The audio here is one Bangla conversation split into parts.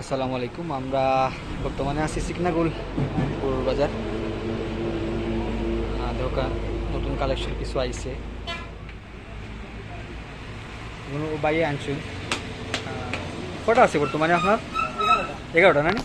আসসালামু আলাইকুম, আমরা বর্তমানে আছি সিকনাগুল, পুরুর বাজার। দোকান নতুন কালেকশন কিছু আইছে। বাইয়ে আনছুন কটা আছে বর্তমানে আপনার? এগারোটা, নি?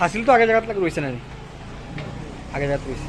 হাসিল তো আগে জায়গাত লাগে রয়েছে না আগে জায়গাত রয়েছে।